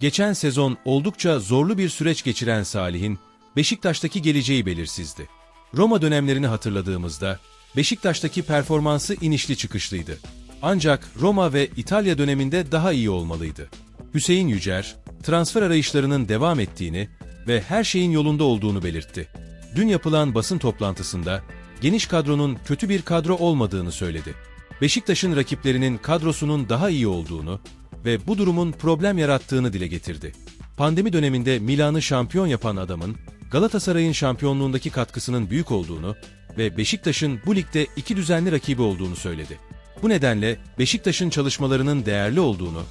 Geçen sezon oldukça zorlu bir süreç geçiren Salih'in Beşiktaş'taki geleceği belirsizdi. Roma dönemlerini hatırladığımızda Beşiktaş'taki performansı inişli çıkışlıydı. Ancak Roma ve İtalya döneminde daha iyi olmalıydı. Hüseyin Yücer, transfer arayışlarının devam ettiğini ve her şeyin yolunda olduğunu belirtti. Dün yapılan basın toplantısında geniş kadronun kötü bir kadro olmadığını söyledi. Beşiktaş'ın rakiplerinin kadrosunun daha iyi olduğunu ve bu durumun problem yarattığını dile getirdi. Pandemi döneminde Milan'ı şampiyon yapan adamın Galatasaray'ın şampiyonluğundaki katkısının büyük olduğunu ve Beşiktaş'ın bu ligde iki düzenli rakibi olduğunu söyledi. Bu nedenle Beşiktaş'ın çalışmalarının değerli olduğunu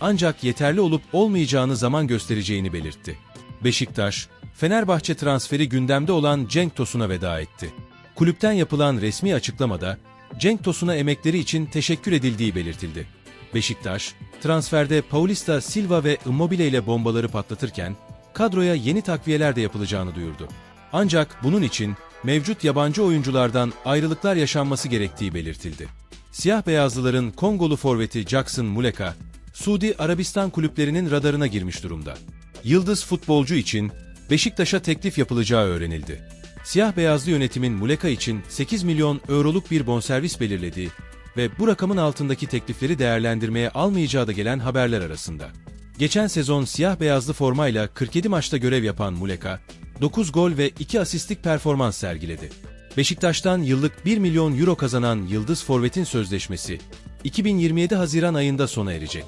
ancak yeterli olup olmayacağını zaman göstereceğini belirtti. Beşiktaş, Fenerbahçe transferi gündemde olan Cenk Tosun'a veda etti. Kulüpten yapılan resmi açıklamada Cenk Tosun'a emekleri için teşekkür edildiği belirtildi. Beşiktaş, transferde Paulista Silva ve Immobile ile bombaları patlatırken kadroya yeni takviyeler de yapılacağını duyurdu. Ancak bunun için mevcut yabancı oyunculardan ayrılıklar yaşanması gerektiği belirtildi. Siyah beyazlıların Kongolu forveti Jackson Muleka, Suudi Arabistan kulüplerinin radarına girmiş durumda. Yıldız futbolcu için Beşiktaş'a teklif yapılacağı öğrenildi. Siyah beyazlı yönetimin Muleka için 8 milyon euroluk bir bonservis belirlediği ve bu rakamın altındaki teklifleri değerlendirmeye almayacağı da gelen haberler arasında. Geçen sezon siyah beyazlı formayla 47 maçta görev yapan Muleka, 9 gol ve 2 asistlik performans sergiledi. Beşiktaş'tan yıllık 1 milyon euro kazanan Yıldız Forvet'in sözleşmesi 2027 Haziran ayında sona erecek.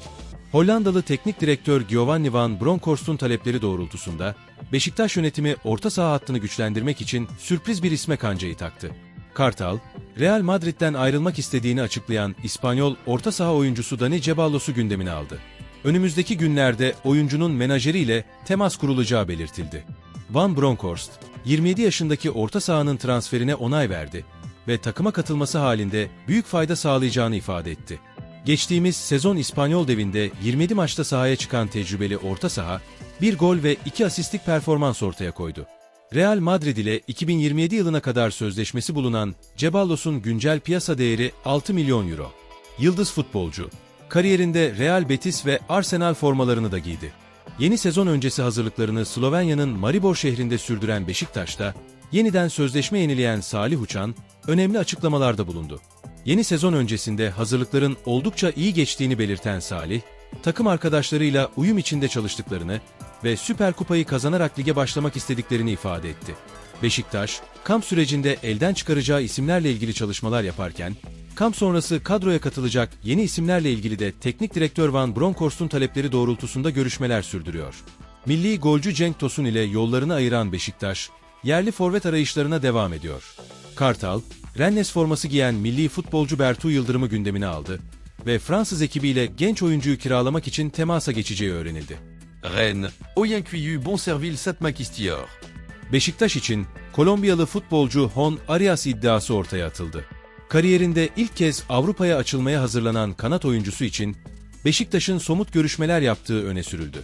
Hollandalı teknik direktör Giovanni van Bronckhorst'un talepleri doğrultusunda Beşiktaş yönetimi orta saha hattını güçlendirmek için sürpriz bir isme kancayı taktı. Kartal, Real Madrid'den ayrılmak istediğini açıklayan İspanyol orta saha oyuncusu Dani Ceballos'u gündemine aldı. Önümüzdeki günlerde oyuncunun menajeriyle temas kurulacağı belirtildi. Van Bronckhorst, 27 yaşındaki orta sahanın transferine onay verdi ve takıma katılması halinde büyük fayda sağlayacağını ifade etti. Geçtiğimiz sezon İspanyol devinde 27 maçta sahaya çıkan tecrübeli orta saha, bir gol ve iki asistlik performans ortaya koydu. Real Madrid ile 2027 yılına kadar sözleşmesi bulunan Ceballos'un güncel piyasa değeri 6 milyon euro. Yıldız futbolcu, kariyerinde Real Betis ve Arsenal formalarını da giydi. Yeni sezon öncesi hazırlıklarını Slovenya'nın Maribor şehrinde sürdüren Beşiktaş'ta, yeniden sözleşme yenileyen Salih Uçan, önemli açıklamalarda bulundu. Yeni sezon öncesinde hazırlıkların oldukça iyi geçtiğini belirten Salih, takım arkadaşlarıyla uyum içinde çalıştıklarını ve Süper Kupayı kazanarak lige başlamak istediklerini ifade etti. Beşiktaş, kamp sürecinde elden çıkaracağı isimlerle ilgili çalışmalar yaparken, kamp sonrası kadroya katılacak yeni isimlerle ilgili de teknik direktör Van Bronckhorst'un talepleri doğrultusunda görüşmeler sürdürüyor. Milli golcü Cenk Tosun ile yollarını ayıran Beşiktaş, yerli forvet arayışlarına devam ediyor. Kartal, Rennes forması giyen milli futbolcu Bertu Yıldırım'ı gündemine aldı ve Fransız ekibiyle genç oyuncuyu kiralamak için temasa geçeceği öğrenildi. Rennes, Oyencuyu Bonserville Satmakistillor. Beşiktaş için Kolombiyalı futbolcu Hon Arias iddiası ortaya atıldı. Kariyerinde ilk kez Avrupa'ya açılmaya hazırlanan kanat oyuncusu için Beşiktaş'ın somut görüşmeler yaptığı öne sürüldü.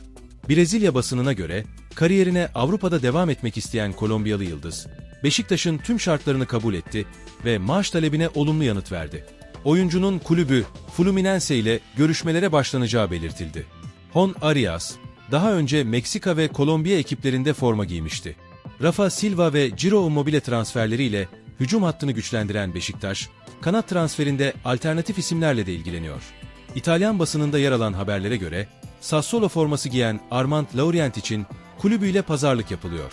Brezilya basınına göre kariyerine Avrupa'da devam etmek isteyen Kolombiyalı yıldız, Beşiktaş'ın tüm şartlarını kabul etti ve maaş talebine olumlu yanıt verdi. Oyuncunun kulübü Fluminense ile görüşmelere başlanacağı belirtildi. Hon Arias, daha önce Meksika ve Kolombiya ekiplerinde forma giymişti. Rafa Silva ve Ciro Immobile transferleriyle hücum hattını güçlendiren Beşiktaş, kanat transferinde alternatif isimlerle de ilgileniyor. İtalyan basınında yer alan haberlere göre, Sassuolo forması giyen Armand Laurent için kulübüyle pazarlık yapılıyor.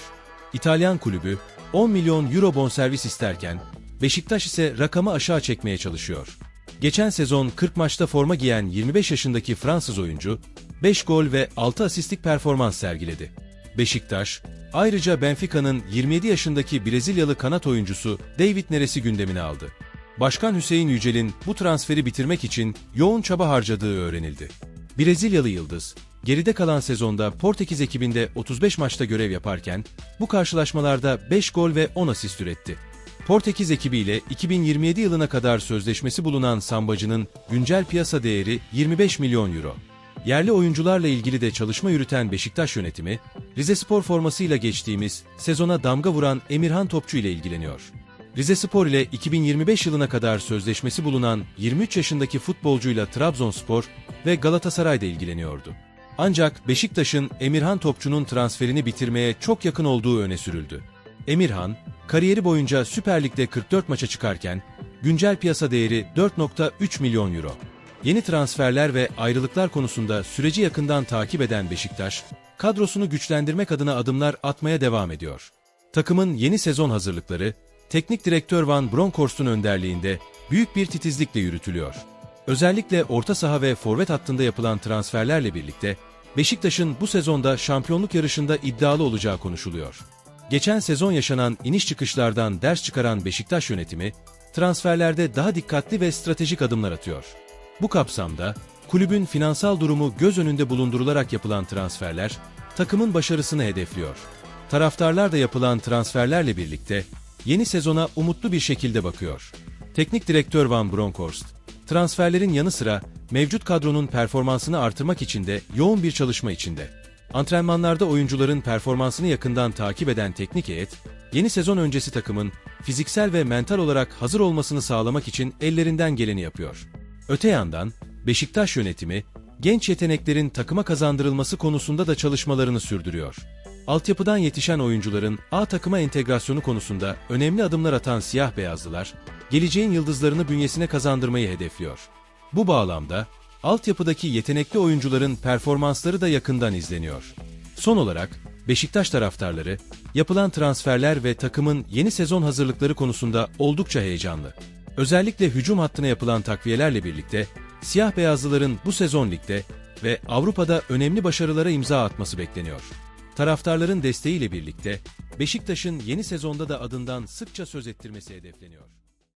İtalyan kulübü 10 milyon euro bonservis isterken, Beşiktaş ise rakamı aşağı çekmeye çalışıyor. Geçen sezon 40 maçta forma giyen 25 yaşındaki Fransız oyuncu, 5 gol ve 6 asistlik performans sergiledi. Beşiktaş, ayrıca Benfica'nın 27 yaşındaki Brezilyalı kanat oyuncusu David Neres'i gündemine aldı. Başkan Hüseyin Yücel'in bu transferi bitirmek için yoğun çaba harcadığı öğrenildi. Brezilyalı Yıldız, geride kalan sezonda Portekiz ekibinde 35 maçta görev yaparken, bu karşılaşmalarda 5 gol ve 10 asist üretti. Portekiz ekibiyle 2027 yılına kadar sözleşmesi bulunan Sambacı'nın güncel piyasa değeri 25 milyon euro. Yerli oyuncularla ilgili de çalışma yürüten Beşiktaş yönetimi, Rizespor formasıyla geçtiğimiz sezona damga vuran Emirhan Topçu ile ilgileniyor. Rizespor ile 2025 yılına kadar sözleşmesi bulunan 23 yaşındaki futbolcuyla Trabzonspor ve Galatasaray'da ilgileniyordu. Ancak Beşiktaş'ın Emirhan Topçu'nun transferini bitirmeye çok yakın olduğu öne sürüldü. Emirhan, kariyeri boyunca Süper Lig'de 44 maça çıkarken, güncel piyasa değeri 4.3 milyon euro. Yeni transferler ve ayrılıklar konusunda süreci yakından takip eden Beşiktaş, kadrosunu güçlendirmek adına adımlar atmaya devam ediyor. Takımın yeni sezon hazırlıkları, teknik direktör Van Bronckhorst'un önderliğinde büyük bir titizlikle yürütülüyor. Özellikle orta saha ve forvet hattında yapılan transferlerle birlikte Beşiktaş'ın bu sezonda şampiyonluk yarışında iddialı olacağı konuşuluyor. Geçen sezon yaşanan iniş çıkışlardan ders çıkaran Beşiktaş yönetimi, transferlerde daha dikkatli ve stratejik adımlar atıyor. Bu kapsamda, kulübün finansal durumu göz önünde bulundurularak yapılan transferler, takımın başarısını hedefliyor. Taraftarlar da yapılan transferlerle birlikte, yeni sezona umutlu bir şekilde bakıyor. Teknik direktör Van Bronckhorst, transferlerin yanı sıra mevcut kadronun performansını artırmak için de yoğun bir çalışma içinde. Antrenmanlarda oyuncuların performansını yakından takip eden teknik heyet, yeni sezon öncesi takımın fiziksel ve mental olarak hazır olmasını sağlamak için ellerinden geleni yapıyor. Öte yandan Beşiktaş yönetimi genç yeteneklerin takıma kazandırılması konusunda da çalışmalarını sürdürüyor. Altyapıdan yetişen oyuncuların A takıma entegrasyonu konusunda önemli adımlar atan siyah beyazlılar, geleceğin yıldızlarını bünyesine kazandırmayı hedefliyor. Bu bağlamda altyapıdaki yetenekli oyuncuların performansları da yakından izleniyor. Son olarak Beşiktaş taraftarları yapılan transferler ve takımın yeni sezon hazırlıkları konusunda oldukça heyecanlı. Özellikle hücum hattına yapılan takviyelerle birlikte siyah beyazlıların bu sezon ligde ve Avrupa'da önemli başarılara imza atması bekleniyor. Taraftarların desteğiyle birlikte Beşiktaş'ın yeni sezonda da adından sıkça söz ettirmesi hedefleniyor.